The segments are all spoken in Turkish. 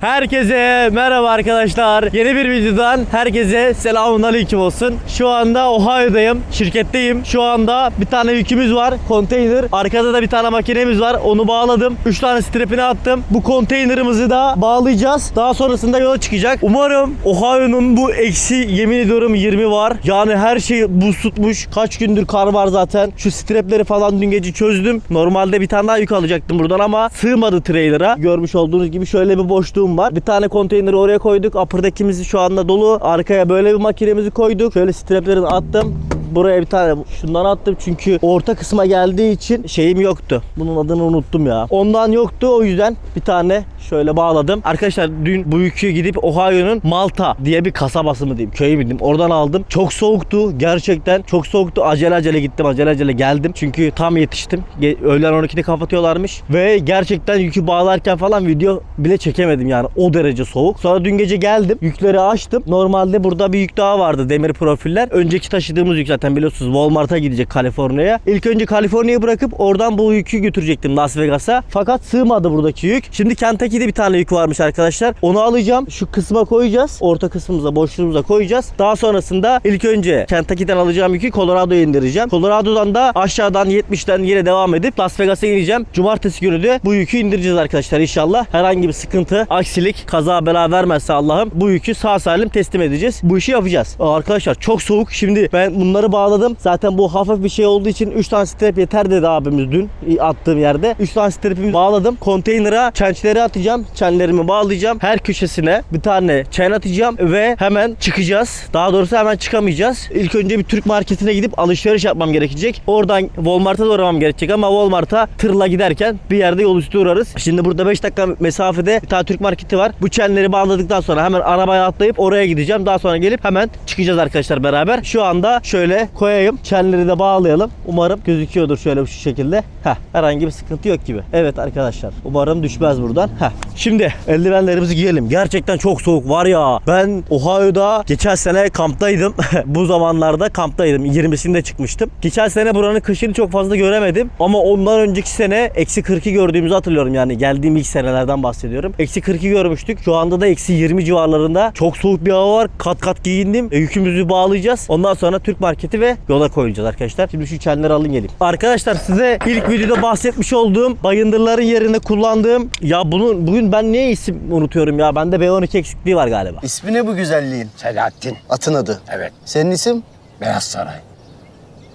Herkese merhaba arkadaşlar. Yeni bir videodan herkese selamun aleyküm olsun. Şu anda Ohio'dayım. Şirketteyim. Şu anda bir tane yükümüz var. Konteyner. Arkada da bir tane makinemiz var. Onu bağladım. 3 tane strapini attım. Bu konteynerımızı da bağlayacağız. Daha sonrasında yola çıkacak. Umarım Ohio'nun bu eksi yemin ediyorum 20 var. Yani her şey buz tutmuş. Kaç gündür kar var zaten. Şu strapleri falan dün gece çözdüm. Normalde bir tane daha yük alacaktım buradan ama sığmadı trailer'a. Görmüş olduğunuz gibi şöyle bir boşluğum var. Bir tane konteyneri oraya koyduk. Upper deck'imiz şu anda dolu. Arkaya böyle bir makinemizi koyduk. Şöyle straplerini attım. Buraya bir tane şundan attım çünkü orta kısma geldiği için şeyim yoktu. Bunun adını unuttum ya. Ondan yoktu o yüzden bir tane şöyle bağladım. Arkadaşlar dün bu yükü gidip Ohio'nun Malta diye bir kasabası mı diyeyim köyü mü diyeyim oradan aldım. Çok soğuktu gerçekten çok soğuktu. Acele acele gittim acele acele geldim. Çünkü tam yetiştim. Ge- Öğlen 12'de kapatıyorlarmış. Ve gerçekten yükü bağlarken falan video bile çekemedim yani o derece soğuk. Sonra dün gece geldim yükleri açtım. Normalde burada bir yük daha vardı demir profiller. Önceki taşıdığımız yük zaten biliyorsunuz Walmart'a gidecek Kaliforniya'ya. İlk önce Kaliforniya'ya bırakıp oradan bu yükü götürecektim Las Vegas'a. Fakat sığmadı buradaki yük. Şimdi Kentucky'de bir tane yük varmış arkadaşlar. Onu alacağım. Şu kısma koyacağız. Orta kısmımıza, boşluğumuza koyacağız. Daha sonrasında ilk önce Kentucky'den alacağım yükü Colorado'ya indireceğim. Colorado'dan da aşağıdan 70'ten yine devam edip Las Vegas'a ineceğim. Cumartesi günü de bu yükü indireceğiz arkadaşlar inşallah. Herhangi bir sıkıntı, aksilik, kaza bela vermezse Allah'ım bu yükü sağ salim teslim edeceğiz. Bu işi yapacağız. Arkadaşlar çok soğuk. Şimdi ben bunları bağladım. Zaten bu hafif bir şey olduğu için 3 tane strap yeter dedi abimiz dün attığım yerde. 3 tane strapimi bağladım. Konteynere çençleri atacağım. Çenlerimi bağlayacağım. Her köşesine bir tane çen atacağım ve hemen çıkacağız. Daha doğrusu hemen çıkamayacağız. İlk önce bir Türk marketine gidip alışveriş yapmam gerekecek. Oradan Walmart'a da uğramam gerekecek ama Walmart'a tırla giderken bir yerde yol üstü uğrarız. Şimdi burada 5 dakika mesafede bir tane Türk marketi var. Bu çenleri bağladıktan sonra hemen arabaya atlayıp oraya gideceğim. Daha sonra gelip hemen çıkacağız arkadaşlar beraber. Şu anda şöyle koyayım. Çenleri de bağlayalım. Umarım gözüküyordur şöyle şu şekilde. Heh, herhangi bir sıkıntı yok gibi. Evet arkadaşlar. Umarım düşmez buradan. Heh. Şimdi eldivenlerimizi giyelim. Gerçekten çok soğuk var ya. Ben Ohio'da geçen sene kamptaydım. Bu zamanlarda kamptaydım. 20'sinde çıkmıştım. Geçen sene buranın kışını çok fazla göremedim. Ama ondan önceki sene eksi 40'ı gördüğümüzü hatırlıyorum. Yani geldiğim ilk senelerden bahsediyorum. Eksi 40'ı görmüştük. Şu anda da eksi 20 civarlarında. Çok soğuk bir hava var. Kat kat giyindim. E, yükümüzü bağlayacağız. Ondan sonra Türk marketi ve yola koyacağız arkadaşlar. Şimdi şu çenleri alın gelin. Arkadaşlar size ilk videoda bahsetmiş olduğum bayındırların yerine kullandığım ya bunun bugün ben niye isim unutuyorum ya? Bende B12 eksikliği var galiba. İsmi ne bu güzelliğin? Selahattin. Atın adı. Evet. Senin isim? Beyaz Saray.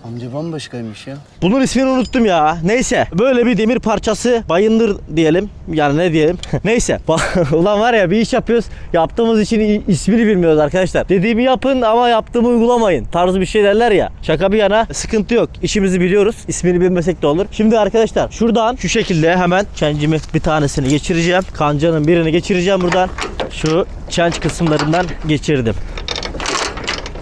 Amca bambaşkaymış ya. Bunun ismini unuttum ya. Neyse. Böyle bir demir parçası bayındır diyelim. Yani ne diyelim. Neyse. Ulan var ya bir iş yapıyoruz. Yaptığımız için ismini bilmiyoruz arkadaşlar. Dediğimi yapın ama yaptığımı uygulamayın. Tarzı bir şey derler ya. Şaka bir yana sıkıntı yok. İşimizi biliyoruz. İsmini bilmesek de olur. Şimdi arkadaşlar şuradan şu şekilde hemen çencimi bir tanesini geçireceğim. Kancanın birini geçireceğim buradan. Şu çenç kısımlarından geçirdim.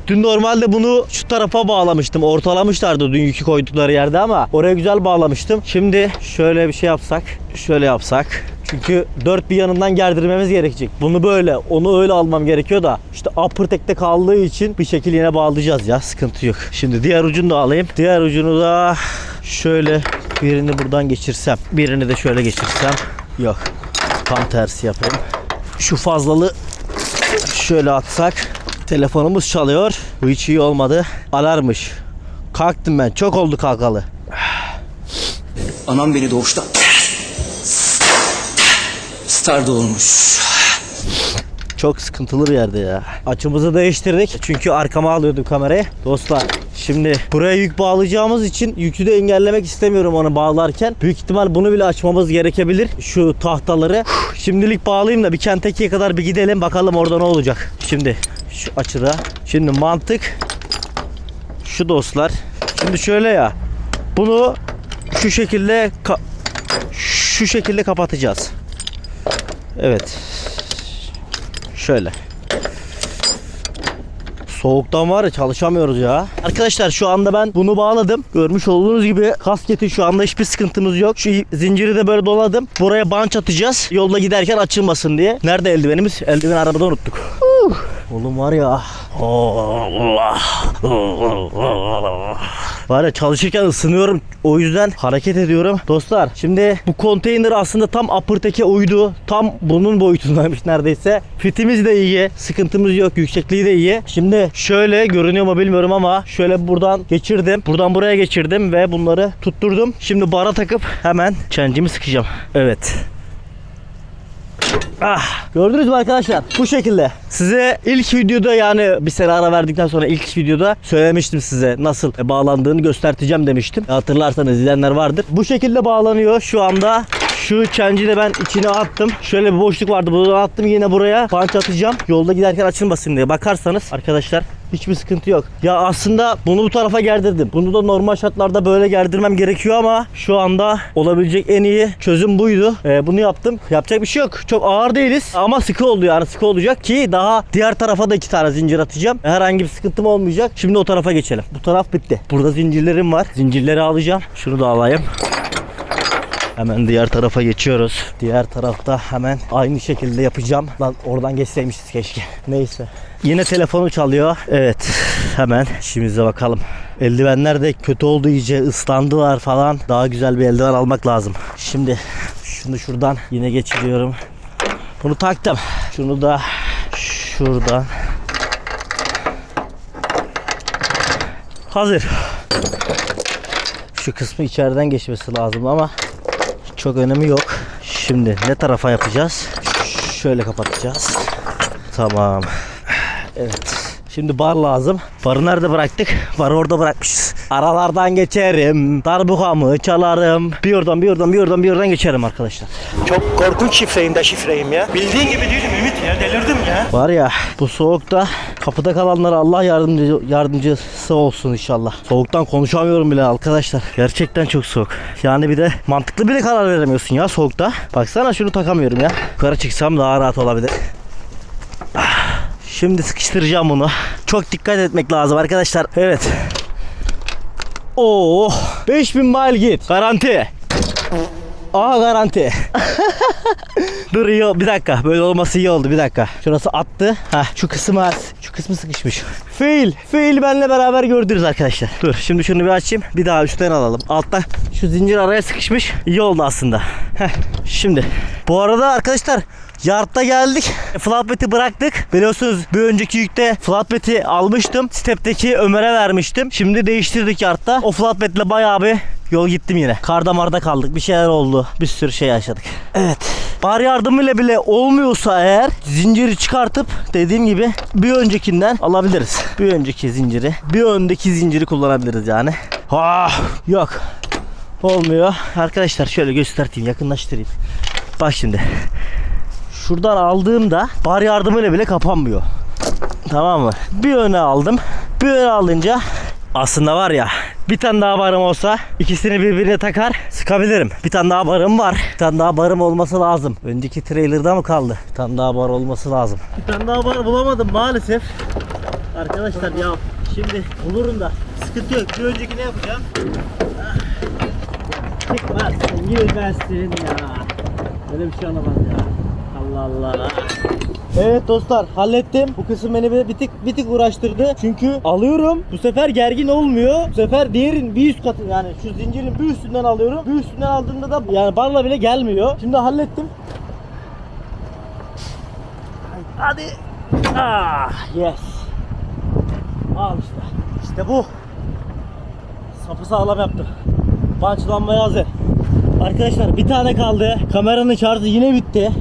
Dün normalde bunu şu tarafa bağlamıştım. Ortalamışlardı dün yükü koydukları yerde ama oraya güzel bağlamıştım. Şimdi şöyle bir şey yapsak. Şöyle yapsak. Çünkü dört bir yanından gerdirmemiz gerekecek. Bunu böyle, onu öyle almam gerekiyor da işte upper tekte kaldığı için bir şekilde yine bağlayacağız ya. Sıkıntı yok. Şimdi diğer ucunu da alayım. Diğer ucunu da şöyle birini buradan geçirsem. Birini de şöyle geçirsem. Yok. Tam tersi yapayım. Şu fazlalığı şöyle atsak. Telefonumuz çalıyor. Bu hiç iyi olmadı. Alarmış. Kalktım ben. Çok oldu kalkalı. Anam beni doğuşta star doğurmuş. Çok sıkıntılı bir yerde ya. Açımızı değiştirdik. Çünkü arkama alıyordum kamerayı. Dostlar şimdi buraya yük bağlayacağımız için yükü de engellemek istemiyorum onu bağlarken. Büyük ihtimal bunu bile açmamız gerekebilir. Şu tahtaları. Şimdilik bağlayayım da bir Kentucky'ye kadar bir gidelim. Bakalım orada ne olacak. Şimdi şu açıda. Şimdi mantık şu dostlar. Şimdi şöyle ya. Bunu şu şekilde şu şekilde kapatacağız. Evet. Şöyle. Soğuktan var ya çalışamıyoruz ya. Arkadaşlar şu anda ben bunu bağladım. Görmüş olduğunuz gibi kasketi şu anda hiçbir sıkıntımız yok. Şu zinciri de böyle doladım. Buraya banç atacağız. Yolda giderken açılmasın diye. Nerede eldivenimiz? Eldiven arabada unuttuk. Oğlum var ya. Allah. Var ya çalışırken ısınıyorum. O yüzden hareket ediyorum. Dostlar şimdi bu konteyner aslında tam upper uydu. Tam bunun boyutundaymış neredeyse. Fitimiz de iyi. Sıkıntımız yok. Yüksekliği de iyi. Şimdi şöyle görünüyor mu bilmiyorum ama şöyle buradan geçirdim. Buradan buraya geçirdim ve bunları tutturdum. Şimdi bara takıp hemen çencimi sıkacağım. Evet. Ah, gördünüz mü arkadaşlar? Bu şekilde. Size ilk videoda yani bir sene ara verdikten sonra ilk videoda söylemiştim size nasıl bağlandığını göstereceğim demiştim. Hatırlarsanız izleyenler vardır. Bu şekilde bağlanıyor şu anda. Şu çenci de ben içine attım. Şöyle bir boşluk vardı. Bunu attım yine buraya. Panç atacağım. Yolda giderken açılmasın diye. Bakarsanız arkadaşlar hiçbir sıkıntı yok. Ya aslında bunu bu tarafa gerdirdim. Bunu da normal şartlarda böyle gerdirmem gerekiyor ama şu anda olabilecek en iyi çözüm buydu. Ee, bunu yaptım. Yapacak bir şey yok. Çok ağır değiliz ama sıkı oldu yani sıkı olacak ki daha diğer tarafa da iki tane zincir atacağım. Herhangi bir sıkıntım olmayacak. Şimdi o tarafa geçelim. Bu taraf bitti. Burada zincirlerim var. Zincirleri alacağım. Şunu da alayım. Hemen diğer tarafa geçiyoruz. Diğer tarafta hemen aynı şekilde yapacağım. Lan oradan geçseymişiz keşke. Neyse. Yine telefonu çalıyor. Evet. Hemen işimize bakalım. Eldivenler de kötü oldu iyice ıslandılar falan. Daha güzel bir eldiven almak lazım. Şimdi şunu şuradan yine geçiriyorum. Bunu taktım. Şunu da şuradan. Hazır. Şu kısmı içeriden geçmesi lazım ama çok önemi yok. Şimdi ne tarafa yapacağız? Şöyle kapatacağız. Tamam. Evet. Şimdi bar lazım. Barı nerede bıraktık? Barı orada bırakmışız. Aralardan geçerim. Darbukamı çalarım. Bir oradan bir oradan bir oradan bir oradan geçerim arkadaşlar. Çok korkunç şifreyim de şifreyim ya. Bildiğin gibi değilim Ümit ya. Delirdim ya. Var ya bu soğukta kapıda kalanlara Allah yardımcı, yardımcısı olsun inşallah. Soğuktan konuşamıyorum bile arkadaşlar. Gerçekten çok soğuk. Yani bir de mantıklı bile karar veremiyorsun ya soğukta. Baksana şunu takamıyorum ya. Yukarı çıksam daha rahat olabilir. Şimdi sıkıştıracağım bunu. Çok dikkat etmek lazım arkadaşlar. Evet. Oo, 5000 mile git. Garanti. Aa garanti. Dur iyi ol- bir dakika böyle olması iyi oldu bir dakika. Şurası attı. Ha şu kısmı az. Şu kısmı sıkışmış. Fail. Fail benle beraber gördünüz arkadaşlar. Dur şimdi şunu bir açayım. Bir daha üstten alalım. Altta şu zincir araya sıkışmış. İyi oldu aslında. Heh. Şimdi bu arada arkadaşlar Yardta geldik. Flatbed'i bıraktık. Biliyorsunuz bir önceki yükte flatbed'i almıştım. Step'teki Ömer'e vermiştim. Şimdi değiştirdik yardta. O flatbed'le bayağı bir yol gittim yine. Karda marda kaldık. Bir şeyler oldu. Bir sürü şey yaşadık. Evet. Bar yardımıyla bile olmuyorsa eğer zinciri çıkartıp dediğim gibi bir öncekinden alabiliriz. Bir önceki zinciri. Bir öndeki zinciri kullanabiliriz yani. Ah, yok. Olmuyor. Arkadaşlar şöyle göstereyim, yakınlaştırayım. Bak şimdi. Şuradan aldığımda bar yardımıyla bile kapanmıyor. Tamam mı? Bir öne aldım. Bir öne alınca aslında var ya bir tane daha barım olsa ikisini birbirine takar sıkabilirim. Bir tane daha barım var. Bir tane daha barım olması lazım. Önceki trailer'da mı kaldı? Bir tane daha bar olması lazım. Bir tane daha bar bulamadım maalesef. Arkadaşlar ya şimdi bulurum da sıkıntı yok. Bir önceki ne yapacağım? Ah. Çıkmaz. Girmezsin ya. Böyle bir şey olamaz. Allah Allah. Evet dostlar hallettim. Bu kısım beni bir tık bir tık uğraştırdı. Çünkü alıyorum. Bu sefer gergin olmuyor. Bu sefer diğerin bir üst katı yani şu zincirin bir üstünden alıyorum. Bir üstünden aldığımda da yani barla bile gelmiyor. Şimdi hallettim. Hadi. Ah yes. Al işte. İşte bu. Sapı sağlam yaptım. Punchlanmaya hazır. Arkadaşlar bir tane kaldı. Kameranın şarjı yine bitti.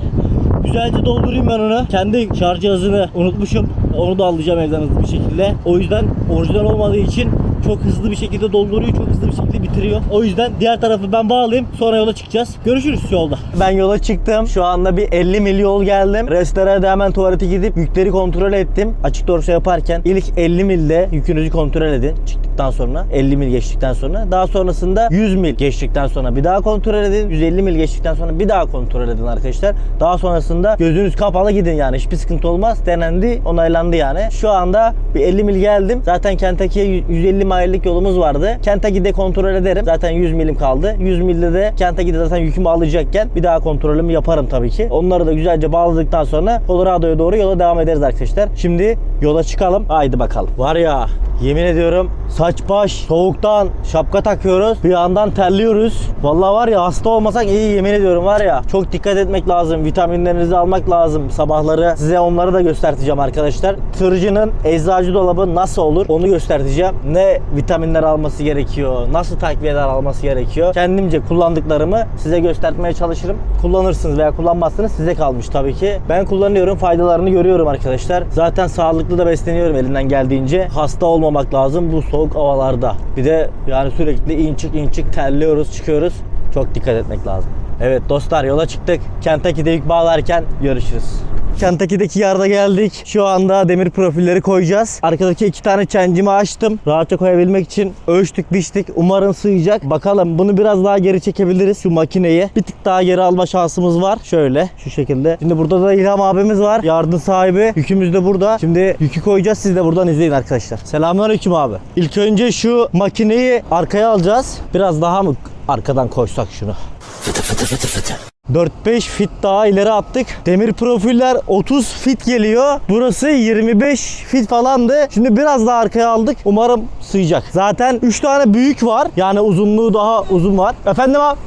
Güzelce doldurayım ben onu. Kendi şarj cihazını unutmuşum. Onu da alacağım evden hızlı bir şekilde. O yüzden orijinal olmadığı için çok hızlı bir şekilde dolduruyor, çok şekilde bitiriyor. O yüzden diğer tarafı ben bağlayayım. Sonra yola çıkacağız. Görüşürüz yolda. Ben yola çıktım. Şu anda bir 50 mil yol geldim. Restorana hemen tuvalete gidip yükleri kontrol ettim. Açık dorsa yaparken ilk 50 milde yükünüzü kontrol edin. Çıktıktan sonra 50 mil geçtikten sonra. Daha sonrasında 100 mil geçtikten sonra bir daha kontrol edin. 150 mil geçtikten sonra bir daha kontrol edin arkadaşlar. Daha sonrasında gözünüz kapalı gidin yani. Hiçbir sıkıntı olmaz. Denendi, onaylandı yani. Şu anda bir 50 mil geldim. Zaten Kentucky'ye 150 mile'lik yolumuz vardı. Kentucky'de kontrol ederim. Zaten 100 milim kaldı. 100 milde de Kentucky'de zaten yükümü alacakken bir daha kontrolümü yaparım tabii ki. Onları da güzelce bağladıktan sonra Colorado'ya doğru yola devam ederiz arkadaşlar. Şimdi yola çıkalım. Haydi bakalım. Var ya yemin ediyorum saç baş soğuktan şapka takıyoruz. Bir yandan terliyoruz. Vallahi var ya hasta olmasak iyi yemin ediyorum var ya. Çok dikkat etmek lazım. Vitaminlerinizi almak lazım sabahları. Size onları da göstereceğim arkadaşlar. Tırcının eczacı dolabı nasıl olur onu göstereceğim. Ne vitaminler alması gerekiyor, nasıl takviyeler alması gerekiyor. Kendimce kullandıklarımı size göstermeye çalışırım. Kullanırsınız veya kullanmazsınız size kalmış tabii ki. Ben kullanıyorum, faydalarını görüyorum arkadaşlar. Zaten sağlıklı da besleniyorum elinden geldiğince. Hasta olmamak lazım bu soğuk havalarda. Bir de yani sürekli in çık in çık terliyoruz, çıkıyoruz. Çok dikkat etmek lazım. Evet dostlar yola çıktık. Kentucky'de yük bağlarken görüşürüz. Kentucky'deki yarda geldik. Şu anda demir profilleri koyacağız. Arkadaki iki tane çencimi açtım. Rahatça koyabilmek için ölçtük biçtik. Umarım sığacak. Bakalım bunu biraz daha geri çekebiliriz şu makineyi. Bir tık daha geri alma şansımız var. Şöyle şu şekilde. Şimdi burada da İlham abimiz var. Yardım sahibi. Yükümüz de burada. Şimdi yükü koyacağız. Siz de buradan izleyin arkadaşlar. Selamünaleyküm abi. İlk önce şu makineyi arkaya alacağız. Biraz daha mı arkadan koysak şunu? Fıtı fıtı fıtı fıtı. 4-5 fit daha ileri attık. Demir profiller 30 fit geliyor. Burası 25 fit falandı. Şimdi biraz daha arkaya aldık. Umarım sığacak. Zaten 3 tane büyük var. Yani uzunluğu daha uzun var. Efendim abi?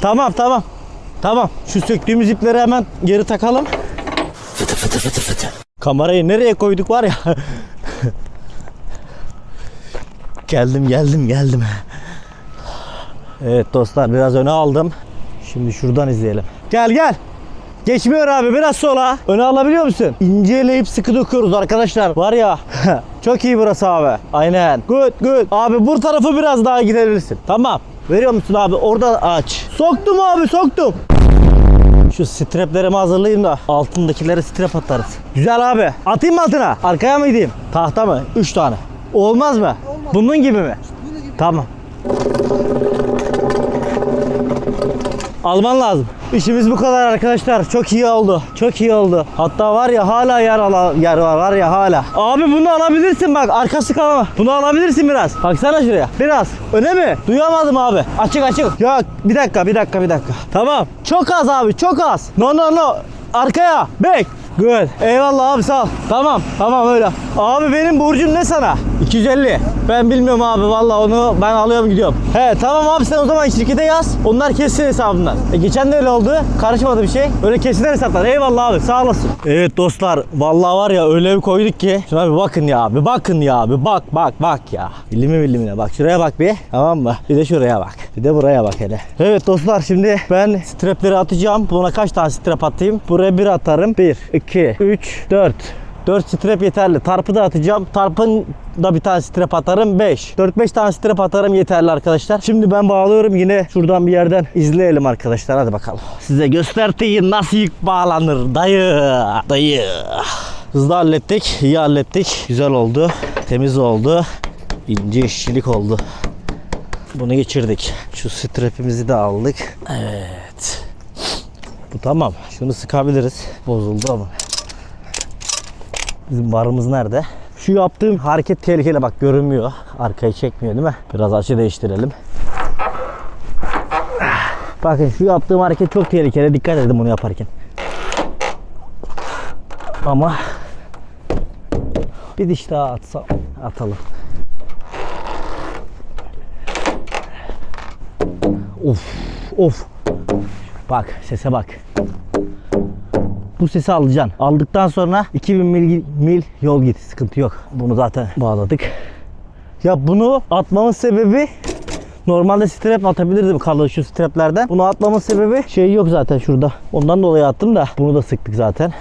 Tamam tamam. Tamam. Şu söktüğümüz ipleri hemen geri takalım. Fıtı fıtı fıtı fıtı. Kamerayı nereye koyduk var ya. geldim geldim geldim. Evet dostlar biraz öne aldım. Şimdi şuradan izleyelim. Gel gel. Geçmiyor abi biraz sola. Öne alabiliyor musun? İnceleyip sıkı döküyoruz arkadaşlar. Var ya çok iyi burası abi. Aynen. Good good. Abi bu tarafı biraz daha gidebilirsin. Tamam. Veriyor musun abi? Orada aç. Soktum abi soktum. Şu straplerimi hazırlayayım da altındakilere strap atarız. Güzel abi. Atayım mı altına? Arkaya mı gideyim? Tahta mı? 3 tane. Olmaz mı? Bunun gibi mi? Tamam. Alman lazım. İşimiz bu kadar arkadaşlar. Çok iyi oldu. Çok iyi oldu. Hatta var ya hala yer ala yer var var ya hala. Abi bunu alabilirsin bak. Arkası kalama. Bunu alabilirsin biraz. Baksana şuraya. Biraz. Öne mi? Duyamadım abi. Açık açık. Ya bir dakika bir dakika bir dakika. Tamam. Çok az abi çok az. No no no. Arkaya. Bek. Good. Eyvallah abi sağ ol. Tamam. Tamam öyle. Abi benim borcum ne sana? 250. Ben bilmiyorum abi vallahi onu ben alıyorum gidiyorum. He tamam abi sen o zaman şirkete yaz. Onlar kessin hesabından. E, geçen de öyle oldu. Karışmadı bir şey. Öyle kesilen hesaplar. Eyvallah abi sağ olasın. Evet dostlar vallahi var ya öyle bir koyduk ki. Şuna bir bakın ya bir bakın ya bir bak bak bak ya. Bilimi bilimine bak. Şuraya bak bir. Tamam mı? Bir de şuraya bak. Bir de buraya bak hele. Evet dostlar şimdi ben strapleri atacağım. Buna kaç tane strap atayım? Buraya bir atarım. 1, 2, 3, 4. 4 strap yeterli. Tarpı da atacağım. Tarpın da bir tane strap atarım 5. 4-5 tane strap atarım yeterli arkadaşlar. Şimdi ben bağlıyorum yine şuradan bir yerden izleyelim arkadaşlar. Hadi bakalım. Size göstereyim nasıl yük bağlanır. Dayı. Dayı. Hızlı hallettik. iyi hallettik. Güzel oldu. Temiz oldu. İnce işçilik oldu. Bunu geçirdik. Şu strapimizi de aldık. Evet. Bu tamam. Şunu sıkabiliriz. Bozuldu ama. Bizim barımız nerede? Şu yaptığım hareket tehlikeli bak görünmüyor. Arkayı çekmiyor değil mi? Biraz açı değiştirelim. Bakın şu yaptığım hareket çok tehlikeli. Dikkat edin bunu yaparken. Ama bir diş daha atsam atalım. Of of. Bak sese bak. Bu sesi alacaksın. Aldıktan sonra 2000 mil, mil yol git. Sıkıntı yok. Bunu zaten bağladık. Ya bunu atmamın sebebi Normalde strap atabilirdim kalın şu straplerden. Bunu atmamın sebebi şey yok zaten şurada. Ondan dolayı attım da bunu da sıktık zaten.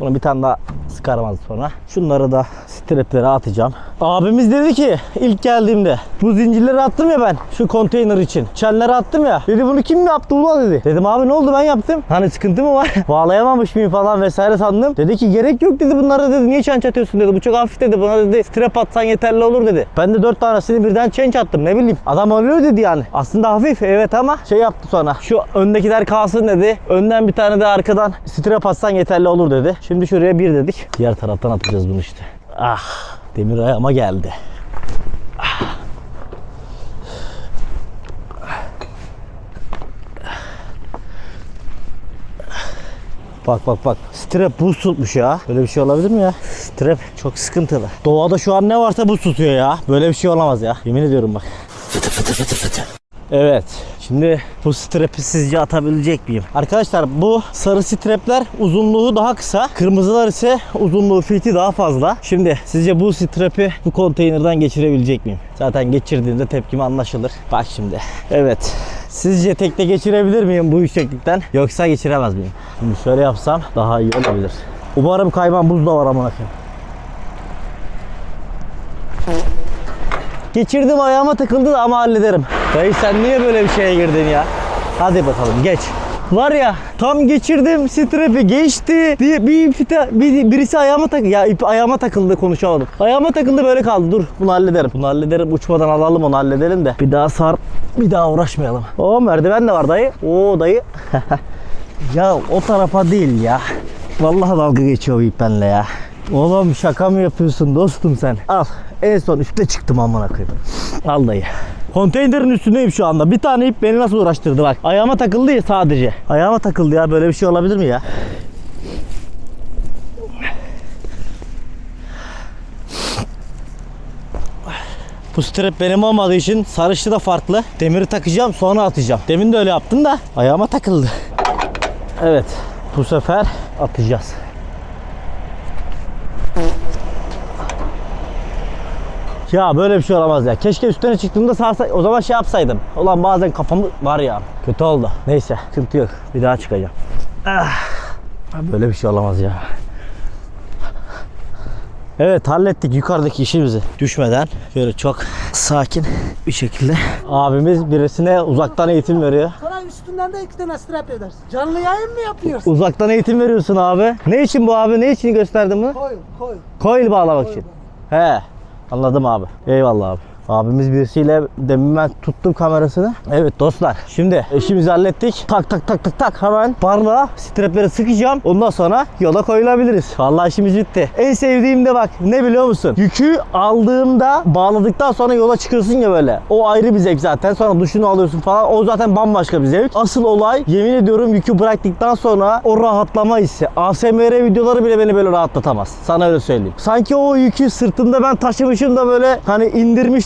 Bunu bir tane daha sıkarım az sonra. Şunları da strapleri atacağım. Abimiz dedi ki ilk geldiğimde bu zincirleri attım ya ben şu konteyner için. Çenleri attım ya. Dedi bunu kim yaptı ulan dedi. Dedim abi ne oldu ben yaptım. Hani sıkıntı mı var? Bağlayamamış mıyım falan vesaire sandım. Dedi ki gerek yok dedi bunlara dedi. Niye çen çatıyorsun dedi. Bu çok hafif dedi. Buna dedi strap atsan yeterli olur dedi. Ben de dört tanesini birden çen çattım ne bileyim. Adam öyle dedi yani. Aslında hafif evet ama şey yaptı sonra. Şu öndekiler kalsın dedi. Önden bir tane de arkadan strap atsan yeterli olur dedi. Şimdi şuraya bir dedik. Diğer taraftan atacağız bunu işte. Ah demir ayağıma geldi. Bak bak bak. Strap buz tutmuş ya. Böyle bir şey olabilir mi ya? Strap çok sıkıntılı. Doğada şu an ne varsa buz tutuyor ya. Böyle bir şey olamaz ya. Yemin ediyorum bak. Fıtı fıtı fıtı fıtı. Evet. Şimdi bu strap'i sizce atabilecek miyim? Arkadaşlar bu sarı strapler uzunluğu daha kısa. Kırmızılar ise uzunluğu fiti daha fazla. Şimdi sizce bu strap'i bu konteynerden geçirebilecek miyim? Zaten geçirdiğimde tepkim anlaşılır. Bak şimdi. Evet. Sizce tekte geçirebilir miyim bu yükseklikten? Yoksa geçiremez miyim? Şimdi şöyle yapsam daha iyi olabilir. Umarım kayman buz da var amına koyayım. Geçirdim ayağıma takıldı da ama hallederim. Dayı sen niye böyle bir şeye girdin ya? Hadi bakalım geç. Var ya tam geçirdim strap'i geçti diye bir ipte bir, birisi ayağıma tak ya ip ayağıma takıldı konuşamadım. Ayağıma takıldı böyle kaldı. Dur bunu hallederim. Bunu hallederim. Uçmadan alalım onu halledelim de. Bir daha sar bir daha uğraşmayalım. O merdiven de var dayı. Oo dayı. ya o tarafa değil ya. Vallahi dalga geçiyor bu ip benimle ya. Oğlum şaka mı yapıyorsun dostum sen? Al. En son üstte çıktım amına koyayım. Al dayı. Konteynerin üstündeyim şu anda. Bir tane ip beni nasıl uğraştırdı bak. Ayağıma takıldı ya sadece. Ayağıma takıldı ya. Böyle bir şey olabilir mi ya? Bu strap benim olmadığı için sarışlı da farklı. Demiri takacağım sonra atacağım. Demin de öyle yaptım da ayağıma takıldı. Evet. Bu sefer atacağız. Ya böyle bir şey olamaz ya. Keşke üstüne çıktığımda sarsa o zaman şey yapsaydım. Ulan bazen kafamı var ya. Kötü oldu. Neyse sıkıntı yok. Bir daha çıkacağım. Ah. Böyle bir şey olamaz ya. Evet hallettik yukarıdaki işimizi. Düşmeden şöyle çok sakin bir şekilde. Abimiz birisine uzaktan eğitim veriyor. Sonra üstünden de iki tane strap edersin. Canlı yayın mı yapıyorsun? Uzaktan eğitim veriyorsun abi. Ne için bu abi? Ne için gösterdin bunu? Koy, koy. Coil bağlamak için. He. Anladım abi. Eyvallah abi. Abimiz birisiyle demin ben tuttum kamerasını. Evet dostlar. Şimdi işimizi hallettik. Tak tak tak tak tak hemen barla strapleri sıkacağım. Ondan sonra yola koyulabiliriz. Vallahi işimiz bitti. En sevdiğim de bak ne biliyor musun? Yükü aldığımda bağladıktan sonra yola çıkıyorsun ya böyle. O ayrı bir zevk zaten. Sonra duşunu alıyorsun falan. O zaten bambaşka bir zevk. Asıl olay yemin ediyorum yükü bıraktıktan sonra o rahatlama hissi. ASMR videoları bile beni böyle rahatlatamaz. Sana öyle söyleyeyim. Sanki o yükü sırtımda ben taşımışım da böyle hani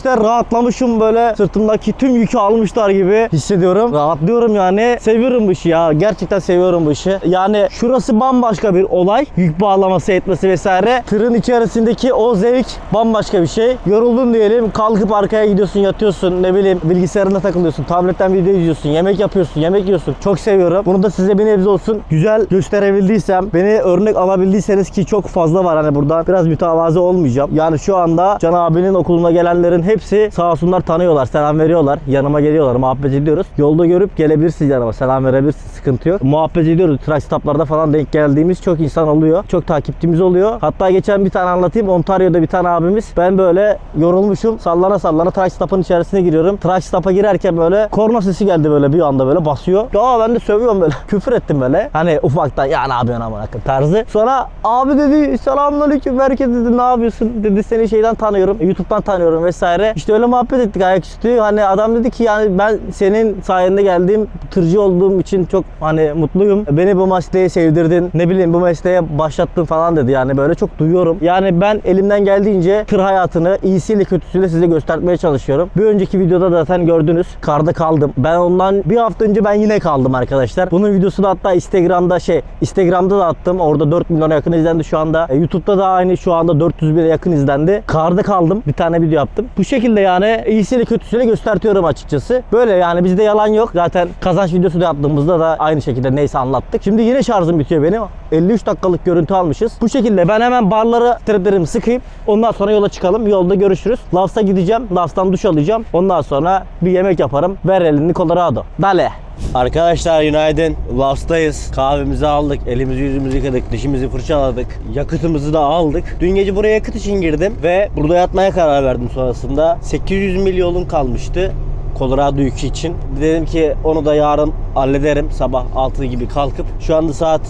indirmişler rahatlamışım böyle sırtımdaki tüm yükü almışlar gibi hissediyorum. Rahatlıyorum yani. Seviyorum bu işi ya. Gerçekten seviyorum bu işi. Yani şurası bambaşka bir olay. Yük bağlaması etmesi vesaire. Tırın içerisindeki o zevk bambaşka bir şey. Yoruldun diyelim. Kalkıp arkaya gidiyorsun yatıyorsun. Ne bileyim bilgisayarına takılıyorsun. Tabletten video izliyorsun. Yemek yapıyorsun. Yemek yiyorsun. Çok seviyorum. Bunu da size bir nebze olsun güzel gösterebildiysem beni örnek alabildiyseniz ki çok fazla var hani burada biraz mütevazı olmayacağım. Yani şu anda Can abinin okuluna gelenlerin hepsi sağ olsunlar tanıyorlar. Selam veriyorlar. Yanıma geliyorlar. Muhabbet ediyoruz. Yolda görüp gelebilirsiniz yanıma. Selam verebilirsiniz. Sıkıntı yok. Muhabbet ediyoruz. Truck stoplarda falan denk geldiğimiz çok insan oluyor. Çok takipçimiz oluyor. Hatta geçen bir tane anlatayım. Ontario'da bir tane abimiz. Ben böyle yorulmuşum. Sallana sallana truck stop'ın içerisine giriyorum. Truck stop'a girerken böyle korna sesi geldi böyle bir anda böyle basıyor. Ya ben de sövüyorum böyle. Küfür ettim böyle. Hani ufaktan ya ne yapıyorsun amına tarzı. Sonra abi dedi selamünaleyküm herkes dedi ne yapıyorsun dedi seni şeyden tanıyorum. YouTube'dan tanıyorum vesaire. İşte öyle muhabbet ettik ayaküstü. Hani adam dedi ki yani ben senin sayende geldiğim tırcı olduğum için çok hani mutluyum. Beni bu mesleğe sevdirdin. Ne bileyim bu mesleğe başlattın falan dedi. Yani böyle çok duyuyorum. Yani ben elimden geldiğince tır hayatını iyisiyle kötüsüyle size göstermeye çalışıyorum. Bir önceki videoda da zaten gördünüz. Karda kaldım. Ben ondan bir hafta önce ben yine kaldım arkadaşlar. Bunun videosunu hatta Instagram'da şey Instagram'da da attım. Orada 4 milyona yakın izlendi şu anda. E, YouTube'da da aynı şu anda 400 bine yakın izlendi. Karda kaldım. Bir tane video yaptım. Bu şekilde yani iyisiyle kötüsüyle göstertiyorum açıkçası. Böyle yani bizde yalan yok. Zaten kazanç videosu da yaptığımızda da aynı şekilde neyse anlattık. Şimdi yine şarjım bitiyor benim. 53 dakikalık görüntü almışız. Bu şekilde ben hemen barları triplerimi sıkayım. Ondan sonra yola çıkalım. Yolda görüşürüz. Lafs'a gideceğim. Lafs'tan duş alacağım. Ondan sonra bir yemek yaparım. Ver elini Colorado. Dale. Arkadaşlar günaydın. Lafs'tayız. Kahvemizi aldık. Elimizi yüzümüzü yıkadık. Dişimizi fırçaladık. Yakıtımızı da aldık. Dün gece buraya yakıt için girdim. Ve burada yatmaya karar verdim sonrasında. 800 mil yolun kalmıştı. Colorado yükü için. Dedim ki onu da yarın hallederim. Sabah 6 gibi kalkıp. Şu anda saat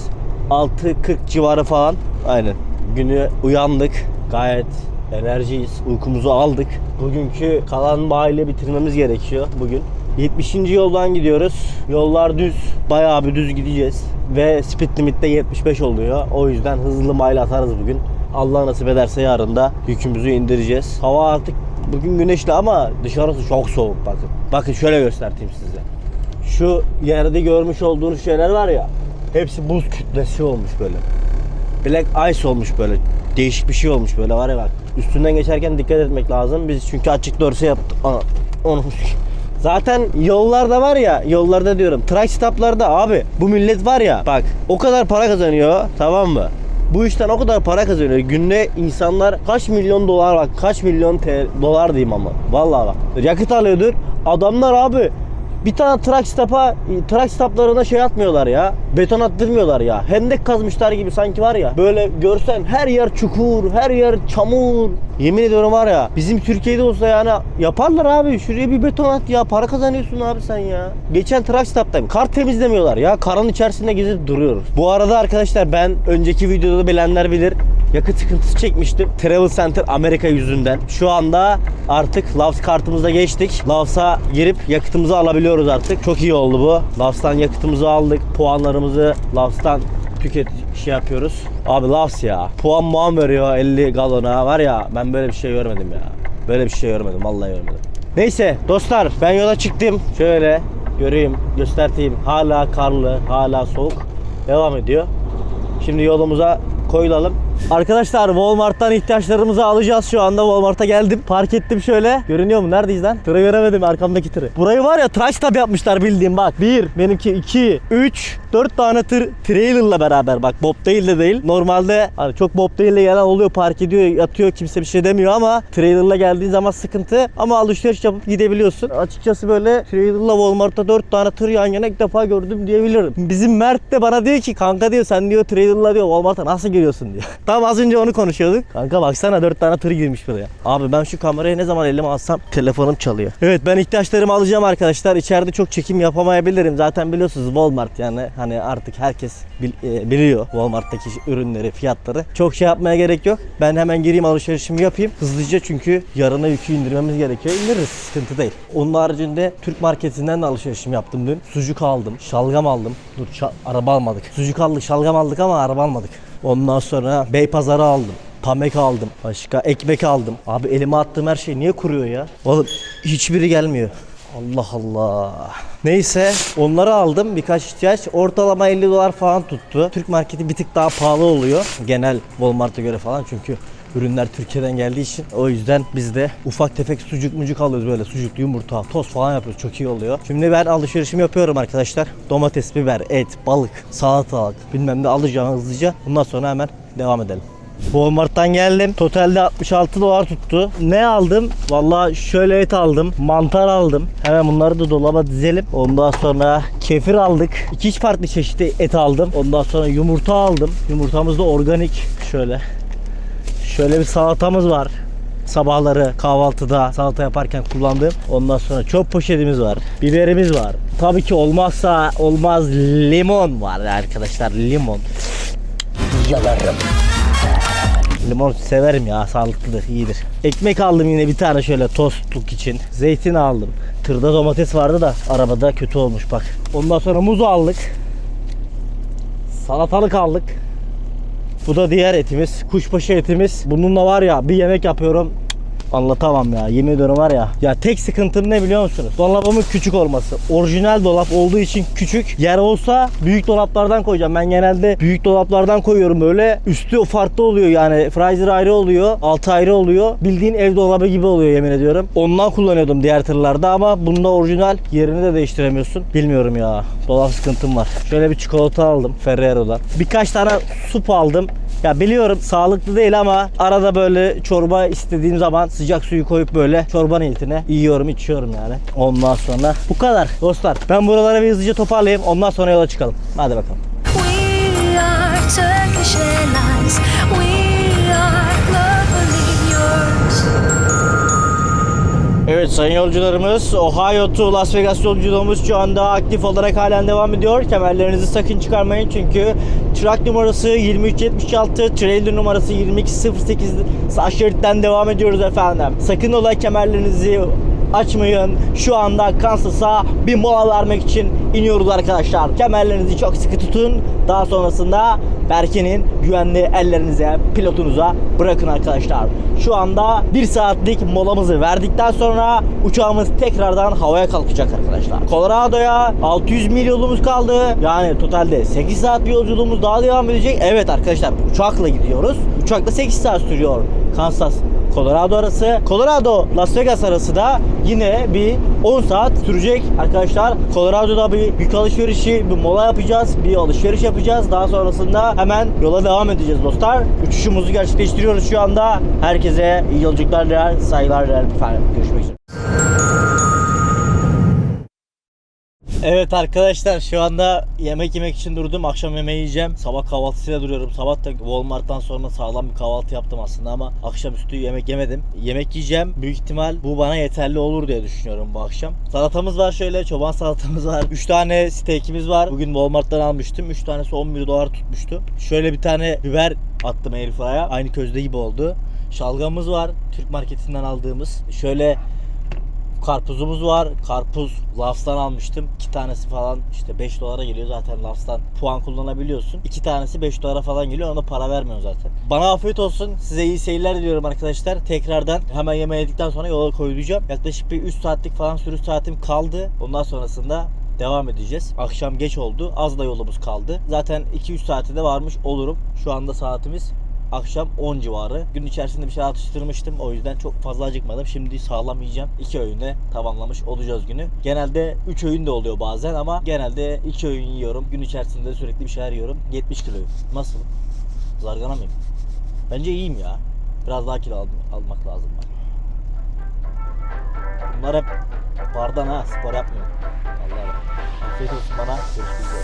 6.40 civarı falan. Aynen. Günü uyandık. Gayet enerjiyiz. Uykumuzu aldık. Bugünkü kalan mahalle bitirmemiz gerekiyor bugün. 70. yoldan gidiyoruz. Yollar düz. Bayağı bir düz gideceğiz. ve speed limit de 75 oluyor. O yüzden hızlı mile atarız bugün. Allah nasip ederse yarın da yükümüzü indireceğiz. Hava artık bugün güneşli ama dışarısı çok soğuk bakın. Bakın şöyle göstereyim size. Şu yerde görmüş olduğunuz şeyler var ya hepsi buz kütlesi olmuş böyle. Black ice olmuş böyle. Değişik bir şey olmuş böyle var ya bak. Üstünden geçerken dikkat etmek lazım. Biz çünkü açık dorse yaptık. Ana, onu. Zaten yollarda var ya yollarda diyorum truck stoplarda abi bu millet var ya bak o kadar para kazanıyor tamam mı? Bu işten o kadar para kazanıyor. Günde insanlar kaç milyon dolar bak kaç milyon TL, dolar diyeyim ama. Vallahi bak. Yakıt alıyordur. Adamlar abi bir tane truck stop'a, truck stoplarına şey atmıyorlar ya. Beton attırmıyorlar ya. Hendek kazmışlar gibi sanki var ya. Böyle görsen her yer çukur, her yer çamur. Yemin ediyorum var ya. Bizim Türkiye'de olsa yani yaparlar abi. Şuraya bir beton at ya. Para kazanıyorsun abi sen ya. Geçen truck stop'tayım. Kar temizlemiyorlar ya. Karın içerisinde gezip duruyoruz. Bu arada arkadaşlar ben önceki videoda bilenler bilir. Yakıt sıkıntısı çekmiştim. Travel Center Amerika yüzünden. Şu anda artık Lavs kartımıza geçtik. Lavs'a girip yakıtımızı alabiliyoruz artık. Çok iyi oldu bu. Lavs'tan yakıtımızı aldık. Puanlarımızı Lavs'tan tüket şey yapıyoruz. Abi Lavs ya. Puan muan veriyor 50 galona. Var ya ben böyle bir şey görmedim ya. Böyle bir şey görmedim. Vallahi görmedim. Neyse dostlar ben yola çıktım. Şöyle göreyim, göstereyim. Hala karlı, hala soğuk. Devam ediyor. Şimdi yolumuza koyulalım. Arkadaşlar Walmart'tan ihtiyaçlarımızı alacağız şu anda. Walmart'a geldim. Park ettim şöyle. Görünüyor mu? Neredeyiz lan? Tırı göremedim arkamdaki tırı. Burayı var ya tıraş tab yapmışlar bildiğim bak. Bir, benimki iki, üç, dört tane tır trailer'la beraber bak. Bob değil de değil. Normalde hani çok Bob değil de gelen oluyor. Park ediyor, yatıyor. Kimse bir şey demiyor ama trailer'la geldiğin zaman sıkıntı. Ama alışveriş yapıp gidebiliyorsun. Açıkçası böyle trailer'la Walmart'ta dört tane tır yan yana ilk defa gördüm diyebilirim. Bizim Mert de bana diyor ki kanka diyor sen diyor trailer'la diyor Walmart'a nasıl giriyorsun diyor. Tam az önce onu konuşuyorduk. Kanka baksana dört tane tır girmiş buraya. Abi ben şu kamerayı ne zaman elime alsam telefonum çalıyor. Evet ben ihtiyaçlarımı alacağım arkadaşlar. İçeride çok çekim yapamayabilirim. Zaten biliyorsunuz Walmart yani hani artık herkes bil- e, biliyor Walmart'taki ürünleri, fiyatları. Çok şey yapmaya gerek yok. Ben hemen gireyim alışverişimi yapayım. Hızlıca çünkü yarına yükü indirmemiz gerekiyor. İndiririz sıkıntı değil. Onun haricinde Türk marketinden de alışverişimi yaptım dün. Sucuk aldım, şalgam aldım. Dur şa- araba almadık. Sucuk aldık, şalgam aldık ama araba almadık. Ondan sonra Beypazarı aldım. Pamek aldım. Başka ekmek aldım. Abi elime attığım her şey niye kuruyor ya? Oğlum hiçbiri gelmiyor. Allah Allah. Neyse onları aldım birkaç ihtiyaç. Ortalama 50 dolar falan tuttu. Türk marketi bir tık daha pahalı oluyor. Genel Walmart'a göre falan çünkü ürünler Türkiye'den geldiği için o yüzden biz de ufak tefek sucuk mucuk alıyoruz böyle sucuklu yumurta, tost falan yapıyoruz çok iyi oluyor. Şimdi ben alışverişimi yapıyorum arkadaşlar. Domates, biber, et, balık, salatalık bilmem ne alacağım hızlıca. Bundan sonra hemen devam edelim. Walmart'tan geldim. Totalde 66 dolar tuttu. Ne aldım? Vallahi şöyle et aldım. Mantar aldım. Hemen bunları da dolaba dizelim. Ondan sonra kefir aldık. İki farklı çeşitli et aldım. Ondan sonra yumurta aldım. Yumurtamız da organik. Şöyle. Şöyle bir salatamız var. Sabahları kahvaltıda salata yaparken kullandığım. Ondan sonra çöp poşetimiz var. Biberimiz var. Tabii ki olmazsa olmaz limon var arkadaşlar. Limon. Yalarım. Limon severim ya sağlıklıdır iyidir. Ekmek aldım yine bir tane şöyle tostluk için. Zeytin aldım. Tırda domates vardı da arabada kötü olmuş bak. Ondan sonra muz aldık. Salatalık aldık. Bu da diğer etimiz. Kuşbaşı etimiz. Bununla var ya bir yemek yapıyorum. Anlatamam ya. Yemin ediyorum var ya. Ya tek sıkıntım ne biliyor musunuz? Dolabımın küçük olması. Orijinal dolap olduğu için küçük. Yer olsa büyük dolaplardan koyacağım. Ben genelde büyük dolaplardan koyuyorum böyle. Üstü farklı oluyor yani. Freezer ayrı oluyor. Altı ayrı oluyor. Bildiğin ev dolabı gibi oluyor yemin ediyorum. Ondan kullanıyordum diğer tırlarda ama bunda orijinal yerini de değiştiremiyorsun. Bilmiyorum ya. Dolap sıkıntım var. Şöyle bir çikolata aldım Ferrero'dan. Birkaç tane sup aldım. Ya biliyorum sağlıklı değil ama arada böyle çorba istediğim zaman sıcak suyu koyup böyle çorba niyetine yiyorum içiyorum yani. Ondan sonra bu kadar dostlar. Ben buraları bir hızlıca toparlayayım ondan sonra yola çıkalım. Hadi bakalım. We are Evet sayın yolcularımız Ohio to Las Vegas yolculuğumuz şu anda aktif olarak halen devam ediyor. Kemerlerinizi sakın çıkarmayın çünkü truck numarası 2376, trailer numarası 2208 sağ şeritten devam ediyoruz efendim. Sakın ola kemerlerinizi açmayın. Şu anda Kansas'a bir mola vermek için iniyoruz arkadaşlar. Kemerlerinizi çok sıkı tutun. Daha sonrasında Berke'nin güvenli ellerinize, pilotunuza bırakın arkadaşlar. Şu anda 1 saatlik molamızı verdikten sonra uçağımız tekrardan havaya kalkacak arkadaşlar. Colorado'ya 600 mil yolumuz kaldı. Yani totalde 8 saat bir yolculuğumuz daha devam edecek. Evet arkadaşlar uçakla gidiyoruz. Uçakla 8 saat sürüyor Kansas Colorado arası. Colorado Las Vegas arası da yine bir 10 saat sürecek arkadaşlar. Colorado'da bir yük alışverişi, bir mola yapacağız, bir alışveriş yapacağız. Daha sonrasında hemen yola devam edeceğiz dostlar. Uçuşumuzu gerçekleştiriyoruz şu anda. Herkese iyi yolculuklar diler, saygılar diler efendim. Görüşmek üzere. Evet arkadaşlar şu anda yemek yemek için durdum. Akşam yemeği yiyeceğim. Sabah kahvaltısıyla duruyorum. Sabah da Walmart'tan sonra sağlam bir kahvaltı yaptım aslında ama akşamüstü yemek yemedim. Yemek yiyeceğim. Büyük ihtimal bu bana yeterli olur diye düşünüyorum bu akşam. Salatamız var şöyle. Çoban salatamız var. 3 tane steakimiz var. Bugün Walmart'tan almıştım. 3 tanesi 11 dolar tutmuştu. Şöyle bir tane biber attım airfryer'a. Aynı közde gibi oldu. Şalgamımız var. Türk marketinden aldığımız. Şöyle Karpuzumuz var. Karpuz Lafs'tan almıştım. İki tanesi falan işte 5 dolara geliyor zaten Lafs'tan puan kullanabiliyorsun. İki tanesi 5 dolara falan geliyor ona para vermiyor zaten. Bana afiyet olsun. Size iyi seyirler diliyorum arkadaşlar. Tekrardan hemen yemeği yedikten sonra yola koyulacağım. Yaklaşık bir 3 saatlik falan sürüş saatim kaldı. Ondan sonrasında devam edeceğiz. Akşam geç oldu. Az da yolumuz kaldı. Zaten 2-3 saate de varmış olurum. Şu anda saatimiz akşam 10 civarı. Gün içerisinde bir şey atıştırmıştım. O yüzden çok fazla acıkmadım. Şimdi sağlam yiyeceğim. 2 öğünde tamamlamış olacağız günü. Genelde 3 öğün de oluyor bazen ama genelde 2 öğün yiyorum. Gün içerisinde sürekli bir şeyler yiyorum. 70 kiloyum. Nasıl? Zargana mıyım? Bence iyiyim ya. Biraz daha kilo al- almak lazım bana. Bunlar hep bardan ha spor yapmıyorum. Vallahi bak. Afiyet olsun bana. Görüşmek üzere.